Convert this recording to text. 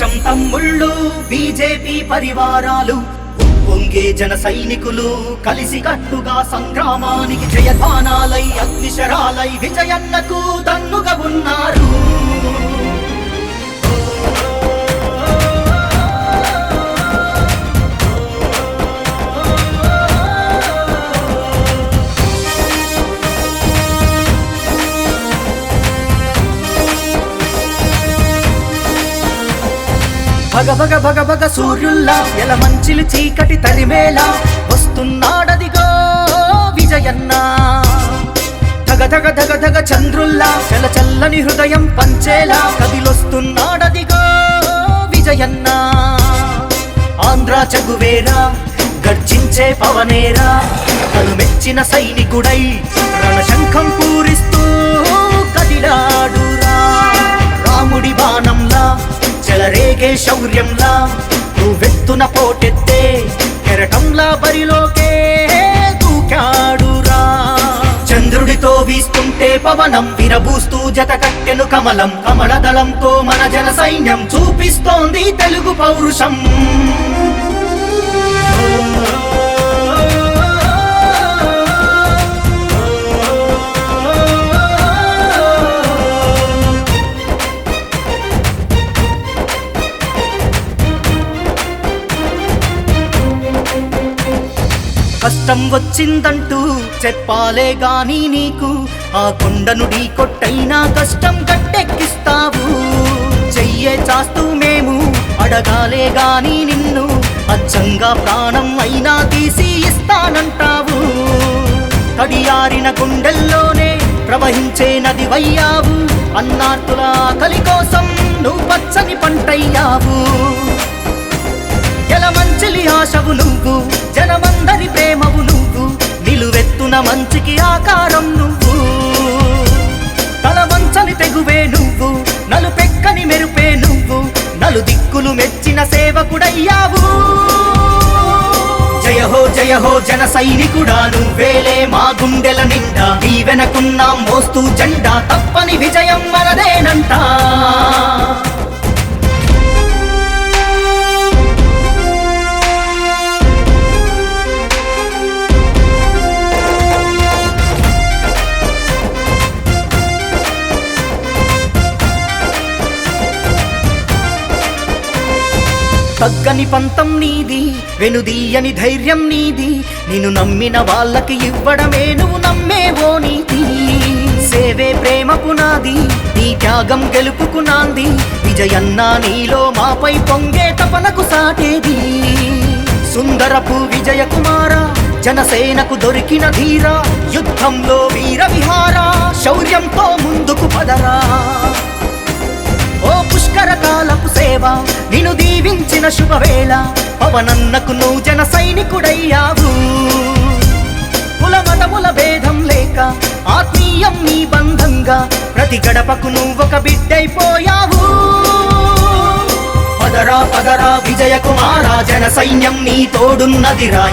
దేశం తమ్ముళ్ళు బీజేపీ పరివారాలు పొంగే జన సైనికులు కలిసి కట్టుగా సంగ్రామానికి జయధానాలై అగ్నిశరాలై విజయన్నకు దన్నుగా ఉన్నారు. భగ భగ భగ సూర్యుల్లా ఎల మంచిలు చీకటి తరిమేలా వస్తున్నాడదిగో విజయన్న. ధగ ధగ ధగ ధగ చంద్రుల్లా చల చల్లని హృదయం పంచేలా కదిలొస్తున్నాడదిగో విజయన్న. ఆంధ్ర చగువేరా గర్జించే పవనేరా తను మెచ్చిన సైనికుడై రణశంఖం పూరిస్తూ కదిలాడురా. రాముడి బాణ చెలరేగే శౌర్యంలా నువ్వెత్తున పోటెత్తే కెరటంలా బరిలోకే దూకాడురా. చంద్రుడితో వీస్తుంటే పవనం విరబూస్తూ జత కట్టెను కమలం కమల దళంతో మన జన సైన్యం చూపిస్తోంది తెలుగు పౌరుషం. కష్టం వచ్చిందంటూ చెప్పాలే గాని నీకు. ఆ కొండను కొట్టైనా కష్టం గట్టెక్కిస్తావు చెయ్యే చాస్తూ మేము అడగాలే గాని నిన్ను. అచ్చంగా ప్రాణం అయినా తీసి ఇస్తానంటావు. తడియారిన గుండెల్లోనే ప్రవహించే నది వయ్యావు. అన్నార్తుల ఆకలి కోసం నువ్వు పచ్చని పంటయ్యావు. ఎలా మంచిలి ఆశవు నువ్వు. జనమందరి ప్రేమవు నువ్వు. నిలువెత్తున మంచికి ఆకారం నువ్వు. తల మంచని తెగువే నువ్వు. నలుపెక్కని మెరుపే నువ్వు. నలు దిక్కులు మెచ్చిన సేవకుడయ్యావు. జయ హో జయ హో జన సైనికుడా నువ్వేలే మా గుండెల నిండా. నీ వెనకున్నాం మోస్తూ జెండా తప్పని విజయం మనదేనంటా తగ్గని పంతం నీది వెనుదీయని ధైర్యం నీది. నిన్ను నమ్మిన వాళ్ళకి ఇవ్వడమే నువ్వు నమ్మేవో నీతి. సేవే ప్రేమ పునాది నీ త్యాగం గెలుపుకు నాంది. విజయన్న నీలో మాపై పొంగే తపనకు సాటేది సుందరపు విజయ కుమార జనసేనకు దొరికిన ధీర. యుద్ధంలో వీర విహార శౌర్యంతో ముందుకు పదరా. ఓ పుష్కర కాలపు సేవ నిన్ను దీవించిన శుభవేళ పవనన్నకు నువ్వు జన సైనికుడయ్యావు. కుల మతముల భేదం లేక ఆత్మీయం నీ బంధంగా ప్రతి గడపకు నువ్వొక బిడ్డైపోయావు. పదరా పదరా విజయ కుమారా జన సైన్యం నీ తోడున్నదిరా